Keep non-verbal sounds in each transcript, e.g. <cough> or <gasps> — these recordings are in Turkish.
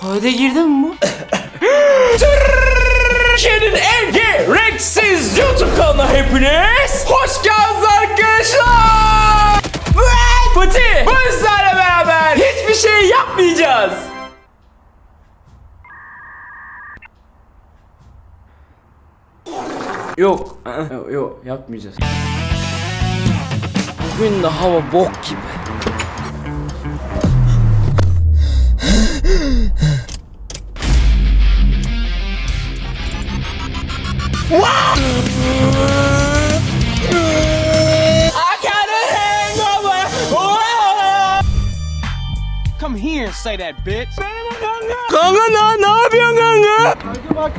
Kayda girdi mi bu? Türkiye'nin en gereksiz YouTube kanalına hepiniz hoş geldiniz arkadaşlar. Fatih bu sizlerle beraber hiçbir şey yapmayacağız. Yok, yok, yok yapmayacağız. Bugün de hava bok gibi. Say that, bitch. Kanka ne, ne yapıyorsun kanka? Hadi bak.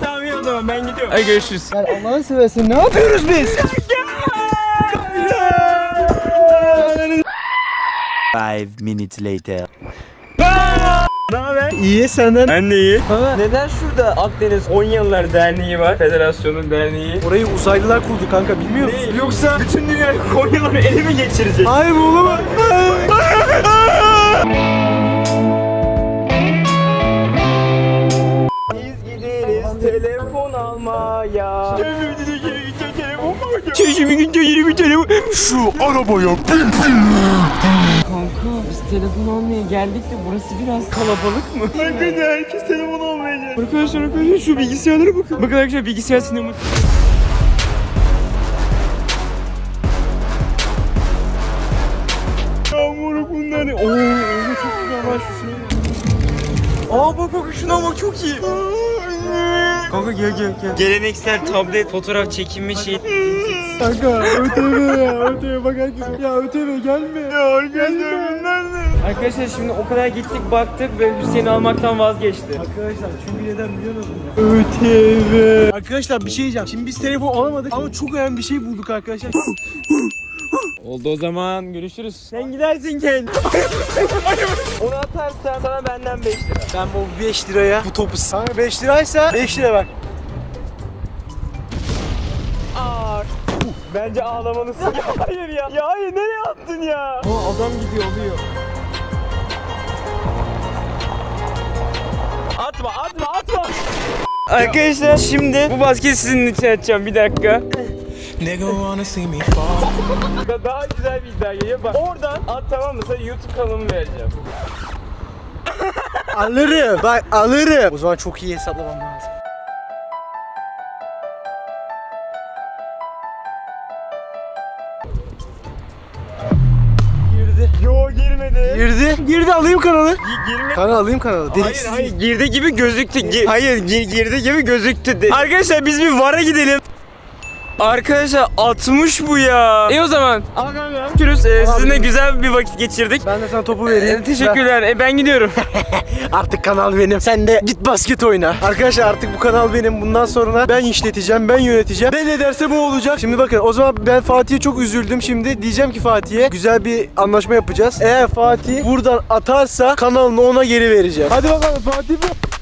Tamam ya tamam ben gidiyorum. Hadi görüşürüz. Allah'ını seversen ne yapıyoruz biz? Five minutes later. Ne haber? İyi senden. Ben de iyi. Neden şurada Akdeniz Konyalılar Derneği var? Federasyonun derneği. Orayı uzaylılar kurdu kanka bilmiyor musun? Ne? Yoksa bütün dünya Konyalıları ele mi geçirecek? Hayır oğlum. Biz gideriz telefon almaya. Çeşimi yeni bir telefon. Şu arabaya bin Kanka biz telefon almaya geldik de burası biraz kalabalık mı? Hakikaten herkes telefon almaya geldi. Arkadaşlar arkadaşlar şu bilgisayarlara bakın. Bakın arkadaşlar bilgisayar sinema. Yağmuru bunlar ne? Oo, öyle çok güzel var şu sinema. Aa bak bak şuna bak çok iyi. Kanka gel gel gel. Geleneksel tablet fotoğraf çekinme şey. Kanka ÖTV ya ÖTV bak herkes. Ya ÖTV gelme. Ya Arkadaşlar nerede? Arkadaşlar şimdi o kadar gittik baktık ve Hüseyin almaktan vazgeçti. Arkadaşlar çünkü neden biliyor musunuz? ÖTV. Arkadaşlar bir şey diyeceğim. Şimdi biz telefon alamadık ama çok önemli bir şey bulduk arkadaşlar. Oldu o zaman görüşürüz. Sen gidersin kendi. Onu atarsan sana benden 5 lira. Ben bu 5 liraya bu topu sana 5 liraysa 5 lira ver. Ağır. Bence ağlamalısın. <laughs> ya hayır ya. Ya hayır nereye attın ya? Aa, adam gidiyor oluyor. Atma atma atma. Arkadaşlar şimdi bu basketi sizin için atacağım bir dakika. <laughs> Daha güzel bir iddia geliyor. Bak oradan at tamam mı? Sana YouTube kanalımı vereceğim. <laughs> Alırım. Bak alırım. O zaman çok iyi hesaplamam lazım. Girdi. Yo girmedi. Girdi. Girdi alayım kanalı. Girmedi. Kanka alayım kanalı. Hayır Deliksiz. hayır girdi gibi gözüktü. Gi- hayır gi- girdi gibi gözüktü. De- Arkadaşlar biz bir VAR'a gidelim. Arkadaşlar 60 bu ya. İyi o zaman. Görüşürüz. Ee, sizinle güzel bir vakit geçirdik. Ben de sana topu vereyim. Ee, teşekkürler. E, ben gidiyorum. <laughs> Artık kanal benim. Sen de git basket oyna. Arkadaşlar artık bu kanal benim. Bundan sonra ben işleteceğim, ben yöneteceğim. Ben ne derse bu olacak. Şimdi bakın o zaman ben Fatih'e çok üzüldüm. Şimdi diyeceğim ki Fatih'e güzel bir anlaşma yapacağız. Eğer Fatih buradan atarsa kanalını ona geri vereceğim. Hadi bakalım Fatih bu.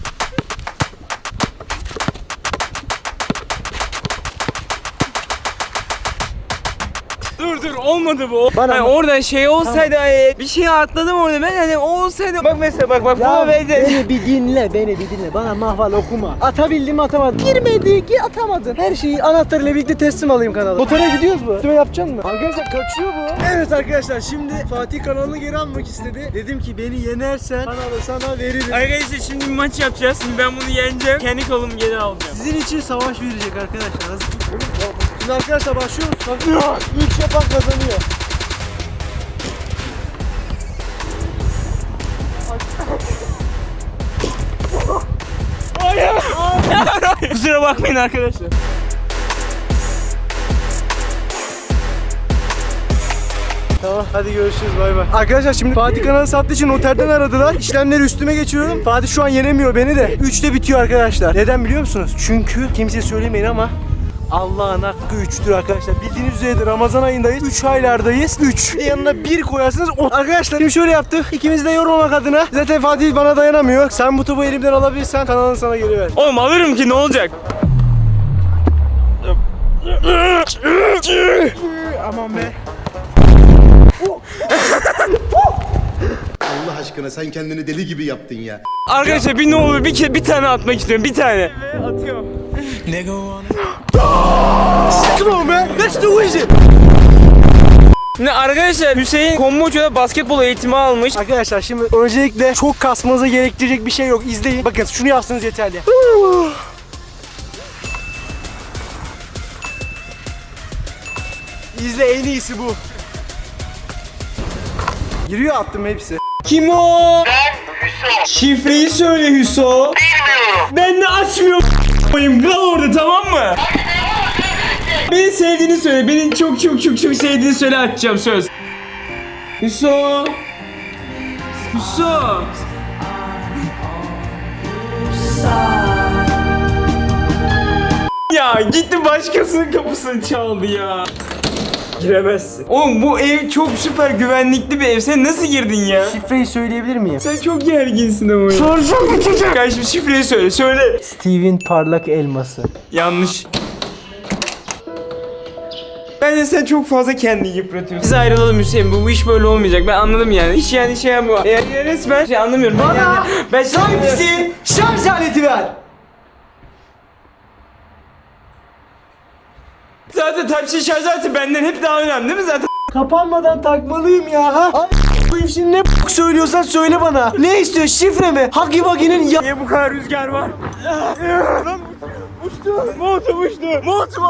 Dur dur olmadı bu. Bana Hani bak. orada şey olsaydı e, bir şey atladım orada ben hani o olsaydı. Bak mesela bak bak bu verdi. beni bir dinle, beni bir dinle. Bana mahval okuma. Atabildim atamadım. Girmedi ki atamadın. Her şeyi anahtarıyla birlikte teslim alayım kanala. Motora gidiyoruz mu? Üstüme yapacaksın mı? Arkadaşlar kaçıyor bu. Evet arkadaşlar şimdi Fatih kanalını geri almak istedi. Dedim ki beni yenersen kanalı sana veririm. Arkadaşlar şimdi bir maç yapacağız. Şimdi ben bunu yeneceğim. Kendi kolumu geri alacağım. Sizin için savaş verecek arkadaşlar. Hazır. Şimdi arkadaşlar başlıyoruz. Bak, yapan kazanıyor. Kusura bakmayın arkadaşlar. Tamam hadi görüşürüz bay bay. Arkadaşlar şimdi Fatih kanalı sattığı için noterden aradılar. İşlemleri üstüme geçiyorum. Fatih şu an yenemiyor beni de. 3'te bitiyor arkadaşlar. Neden biliyor musunuz? Çünkü kimseye söylemeyin ama Allah'ın hakkı 3'tür arkadaşlar. Bildiğiniz üzere Ramazan ayındayız. 3 aylardayız. 3. Yanına 1 koyarsınız. O. Arkadaşlar şimdi şöyle yaptık. İkimiz de yormamak adına. Zaten Fatih bana dayanamıyor. Sen bu topu elimden alabilirsen kanalını sana geri ver. Oğlum alırım ki ne olacak? Aman be. aşkına sen kendini deli gibi yaptın ya. Arkadaşlar bir ne olur bir, bir tane atmak istiyorum bir tane. Ve atıyorum. Come on man. Let's do it. Şimdi arkadaşlar Hüseyin Komboço'da basketbol eğitimi almış. Arkadaşlar şimdi öncelikle çok kasmanıza gerektirecek bir şey yok. İzleyin. Bakın şunu yapsanız yeterli. <sighs> İzle en iyisi bu. Giriyor attım hepsi. Kim o? Ben Hüso. Şifreyi söyle Hüso. Bilmiyorum. Ben de açmıyorum. Koyayım kal orada tamam mı? Beni sevdiğini söyle. Beni çok çok çok çok sevdiğini söyle açacağım söz. Hüso. Hüso. Ya gitti başkasının kapısını çaldı ya. Giremezsin. Oğlum bu ev çok süper güvenlikli bir ev. Sen nasıl girdin ya? Şifreyi söyleyebilir miyim? Sen çok gerginsin ama. Soracağım bir çocuk. Kardeşim şifreyi söyle. Söyle. Steven parlak elması. Yanlış. Bence sen çok fazla kendini yıpratıyorsun. Biz ayrılalım Hüseyin. Bu, bu iş böyle olmayacak. Ben anladım yani. Hiç yani şey yapma. Yani resmen şey anlamıyorum. Ben yani, ben Hangisi? Şarj aleti ver. Zaten Type-C şarj aleti benden hep daha önemli değil mi zaten? Kapanmadan takmalıyım ya ha. Ay koyayım şimdi ne söylüyorsan söyle bana. Ne istiyor şifre mi? Hagi Bagi'nin ya... Niye bu kadar rüzgar var? Lan uçtu. Montum uçtu. Montum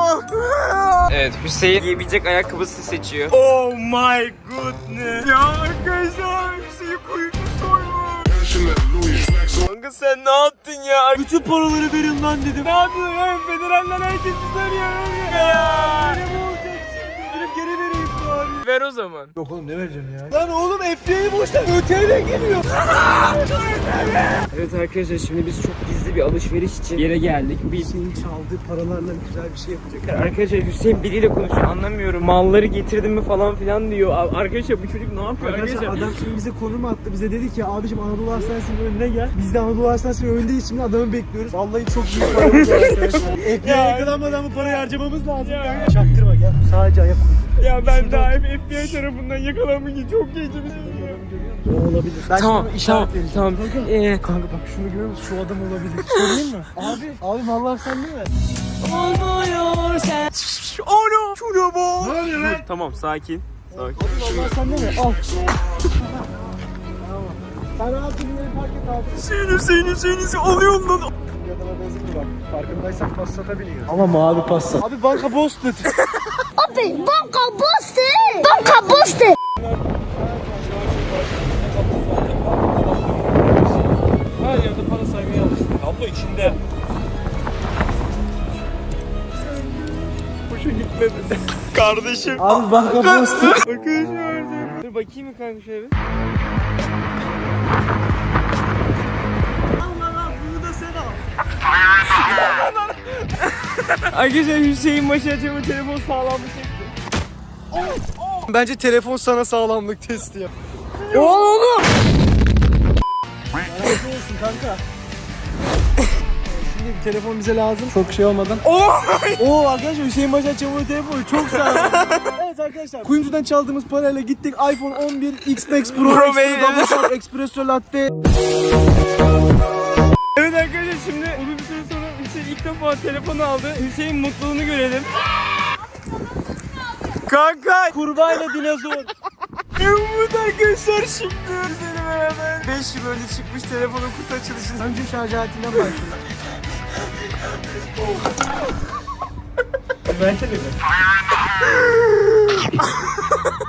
Evet Hüseyin giyebilecek ayakkabısı seçiyor. Oh my goodness. Ya arkadaşlar Hüseyin kuyucu soymuş. Kanka sen ne yaptın ya? Bütün paraları verin lan dedim. Ne yapıyorsun ya? Federalden herkes bizi arıyor. Ya. Ver o zaman. Yok oğlum ne vereceğim ya? Lan oğlum FBI'yi boşver. ÖTV geliyor. Evet arkadaşlar şimdi biz çok gizli bir alışveriş için yere geldik. Biz Senin çaldığı paralarla güzel bir şey yapacak. Arkadaşlar Hüseyin biriyle konuşuyor anlamıyorum. Malları getirdin mi falan filan diyor. Abi Arkadaşlar bu çocuk ne yapıyor? Arkadaşlar adam şimdi bize konum attı. Bize dedi ki abicim Anadolu Hastanesi'nin önüne gel. Biz de Anadolu Hastanesi'nin önündeyiz şimdi adamı bekliyoruz. Vallahi çok büyük paramız var arkadaşlar. <laughs> FBI'ye yakalanmadan bu parayı harcamamız lazım. Ya. Çaktırma gel. Sadece ayak koy. Ya ben daha hep FBI tarafından yakalanmak için çok gençim. O olabilir. Ben Tamam, işaret tamam, vereceğim. tamam. Kanka, Ee, kanka bak şunu görüyor musun? Şu adam olabilir. Sorayım mı? <laughs> abi, abi vallahi sen değil mi? Ana şuna bak. Ne oluyor lan? Tamam sakin. Sakin. Vallahi sen değil mi? Al. Tamam. Sen rahat bir yere park et abi. Hüseyin Hüseyin Hüseyin Hüseyin alıyorum lan. Yadana benzin mi bak? Farkındaysan Passat'a biniyor. Ama mavi Passat. Abi banka Boston. <laughs> Abi banka boste! Banka boste! Her yerde para saymaya alıştım. Abla içinde. Hoşa gitmedi. Kardeşim. abi banka Boston. Arkadaşlar. Dur bakayım mı kanka şöyle bir? Arkadaşlar Hüseyin başı açımı telefon sağlammış Bence telefon sana sağlamlık testi yap. Oğlum! Razı olsun kanka. Şimdi bir telefon bize lazım. Çok şey olmadan. Oo arkadaşlar Hüseyin Başar çamur telefonu çok sağlam. evet arkadaşlar kuyumcudan çaldığımız parayla gittik iPhone 11 X Max Pro, Pro. Double Shot Espresso Latte. Evet arkadaşlar şimdi uzun bir süre sonra Hüseyin ilk defa telefonu aldı. Hüseyin mutluluğunu görelim. Kanka! Kurbağayla dinozor. <laughs> Evet arkadaşlar şimdi Hüseyin'le beraber 5 yıl önce çıkmış telefonun kutu açılışı. Önce şarj aletinden başlayalım.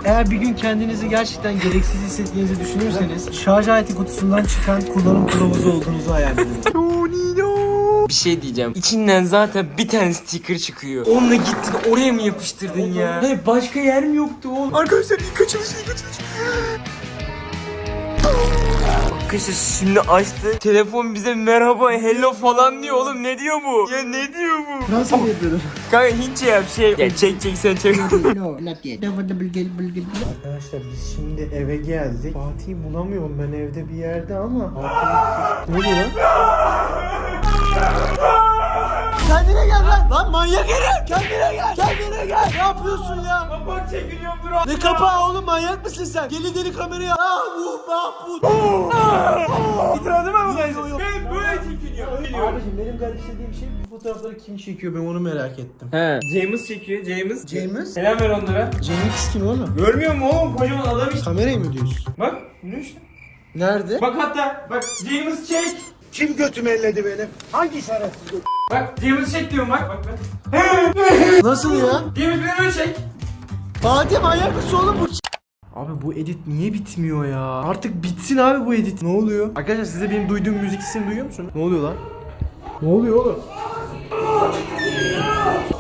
Eğer bir gün kendinizi gerçekten gereksiz hissettiğinizi düşünürseniz şarj aleti kutusundan çıkan kullanım kılavuzu olduğunuzu hayal edin. Bir şey diyeceğim. İçinden zaten bir tane sticker çıkıyor. Onunla gittin oraya mı yapıştırdın ya? Hayır başka yer mi yoktu oğlum? Arkadaşlar ilk açılış ilk açılış. Arkadaşlar şimdi açtı. Telefon bize merhaba hello falan diyor oğlum. Ne diyor bu? Ya ne diyor bu? Nasıl yapıyorum? Kanka Hintçe yap şey. Ya çek çek sen çek. Arkadaşlar biz şimdi eve geldik. Fatih'i bulamıyorum ben evde bir yerde ama Fatih... Ne oluyor lan? Kendine gel lan. Lan manyak herif. Kendine gel. Kendine gel. Ne yapıyorsun ya? Kapak çekiliyor bro. Ne kapağı oğlum manyak mısın sen? Deli deli kameraya. Ah bu mahmut. İtirazım var mı? Yo. Ben böyle çekiliyor. Abicim benim garipsediğim şey bu fotoğrafları kim çekiyor ben onu merak ettim. He. James çekiyor. James. James? Selam ver onlara. James kim oğlum? Görmüyor musun oğlum kocaman adam işte. Kamerayı mı diyorsun? Bak ne işte. Nerede? Bak hatta bak James çek. Kim götümü elledi benim? Hangi şerefsiz? Bak James çek diyorum bak bak bak. <laughs> Nasıl ya? James beni çek. Fatih manyak mısın oğlum bu? Abi bu edit niye bitmiyor ya? Artık bitsin abi bu edit. Ne oluyor? Arkadaşlar siz de benim duyduğum müzik sesini duyuyor musunuz? Ne oluyor lan? Ne oluyor oğlum?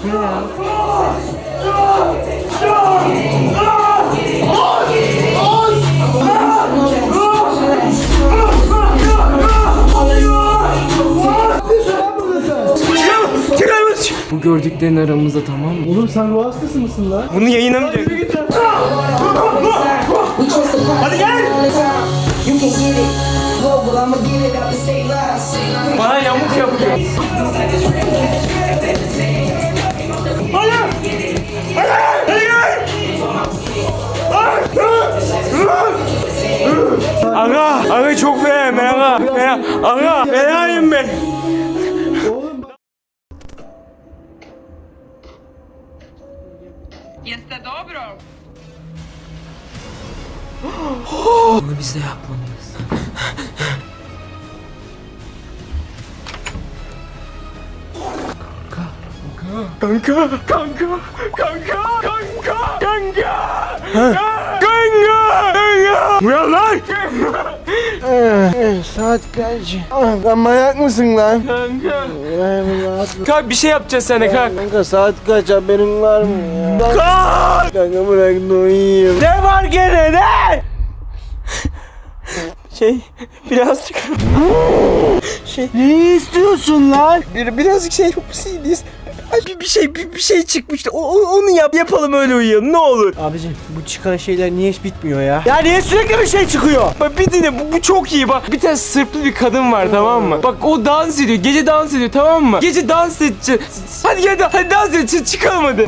Bu ne ya? Gördüklerin aramızda tamam mı? Oğlum sen ruh hastası mısın lan? Bunu yayınlamayacak. Hadi gel. Bana yamuk yapıyor. Aga, aga çok fena ben aga. Fena, aga, fenayım ben. Kanka, kanka, kanka, kanka, kanka, kanka, kanka, kanka. Uyan lan. Saat kaç? Ah, Lan manyak mısın lan? Kanka. Kanka Kalk bir şey yapacağız sana kalk. saat kaç haberin var mı ya? Kalk. Kanka bırak da uyuyayım. Ne var gene ne? Şey birazcık şey Ne istiyorsun lan? bir, birazcık şey çok sinirliyiz. Ay, Bir, bir şey bir, bir şey çıkmıştı. O, o- onu yap yapalım öyle uyuyalım ne olur. Abicim bu çıkan şeyler niye hiç bitmiyor ya? Ya niye sürekli bir şey çıkıyor? Bak bir dinle bu, bu çok iyi bak. Bir tane sırplı bir kadın var tamam mı? Bak o dans ediyor. Gece dans ediyor tamam mı? Gece dans edeceğiz. Hadi gel hadi dans edeceğiz. Çıkalım hadi.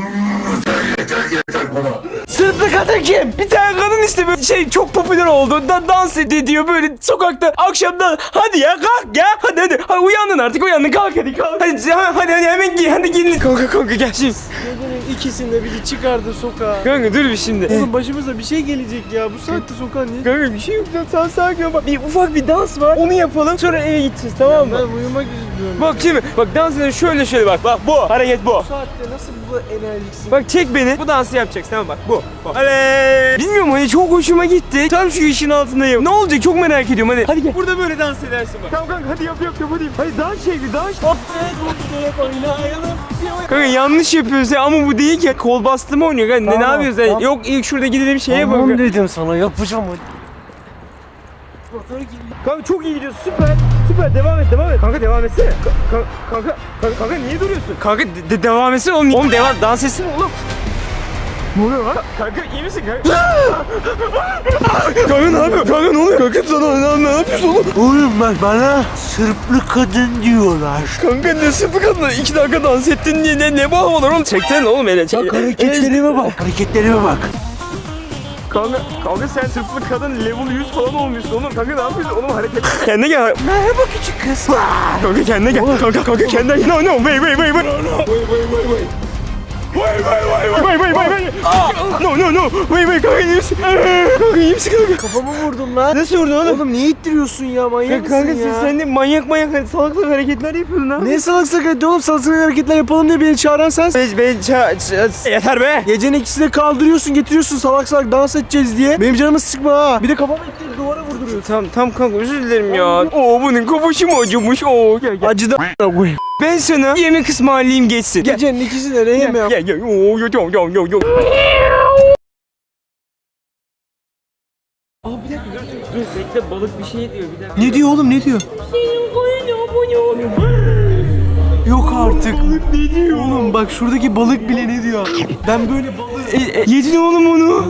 Sırtlı kadın kim? Bir tane kadın işte böyle şey çok popüler oldu. Da dans ediyor böyle sokakta akşamda. Hadi ya kalk ya. Hadi hadi. hadi uyandın artık uyandın kalk hadi kalk. Hadi ha- hadi, hadi hemen giy hadi giyin. Kanka kanka gel şimdi. Gecenin ikisinde bizi çıkardı sokağa. Kanka dur bir şimdi. Oğlum başımıza bir şey gelecek ya. Bu saatte sokağa niye? Kanka bir şey yok ya sen sakin ol. Bak bir ufak bir dans var. Onu yapalım sonra eve gideceğiz tamam mı? Ben uyumak istiyorum. Bak şimdi bak dans edelim şöyle şöyle bak. Bak bu hareket bu. Bu saatte nasıl bu enerjiksin? Bak çek beni. Bu dansı yapacaksın tamam bak bu. Bu. Hadi. Bilmiyorum hani çok hoşuma gitti. Tam şu işin altındayım. Ne olacak çok merak ediyorum hadi. Hadi gel. Burada böyle dans edersin bak. Tamam kanka hadi yap yap yap hadi. Hadi dans çek bir dans. Hop. Kanka yanlış yapıyorsun sen ama bu değil ki. Kol bastırma oynuyor. Kanka, ne, ne Tamam, yapıyorsun sen? tamam. Yok ilk şurada gidelim şeye bak. dedim sana yapacağım hadi. Kanka çok iyi gidiyorsun süper. Süper devam et devam et. Kanka devam etsene. Ka- kanka, kanka, kanka, kanka niye duruyorsun? Kanka de- de- devam etsene oğlum. Oğlum devam dans etsene oğlum. Ne oluyor lan? Kanka iyi misin kanka? <gasps> kanka ne yapıyor? Kanka ne oluyor? Kanka sana ne, ne yapıyorsun oğlum? Oğlum bak bana sırplı kadın diyorlar. Kanka ne sıfır kadınla iki dakika dans ettin diye ne, ne bu havalar oğlum? Çeksene oğlum ele. Çek. Bak hareketlerime bak. Hareketlerime bak. Kanka, kanka sen sırflı kadın level 100 falan olmuşsun oğlum. Kanka ne yapıyorsun oğlum hareket? <laughs> Kendine gel. Merhaba küçük kız. Kanka kendine gel. Kanka kanka kendine gel. No no wait wait wait wait. Wait wait. Wait wait wait. Ah, No no no. Wait wait kanka iyi misin? Kanka iyi misin kanka? Kafamı vurdum lan. Nasıl vurdun oğlum? Oğlum niye ittiriyorsun ya manyak Ya mısın kanka ya? sen, sen de manyak manyak salak salak hareketler yapıyorsun ha. Ne salak salak oğlum salak salak hareketler yapalım diye beni çağıran sensin. Ben, ben ça, ça- yeter be. Gecenin ikisi de kaldırıyorsun getiriyorsun salak salak dans edeceğiz diye. Benim canımı sıkma ha. Bir de kafamı vurduruyorsun. Tam tam kanka özür dilerim ya. Oo bunun kafası mı acımış? Oo gel gel. Acıdı koyayım. Ben sana yemek ısmarlayayım geçsin. Gel. Gecenin ikisi de ne yemeği Gel gel. Oo yo yo yo yo yo. Aa bir dakika dur dur dur bekle balık bir şey diyor bir dakika. Ne diyor oğlum ne diyor? Yok artık. Balık ne diyor? Oğlum bak şuradaki balık bile ne diyor? Ben böyle balığı... E, e, yedin oğlum onu.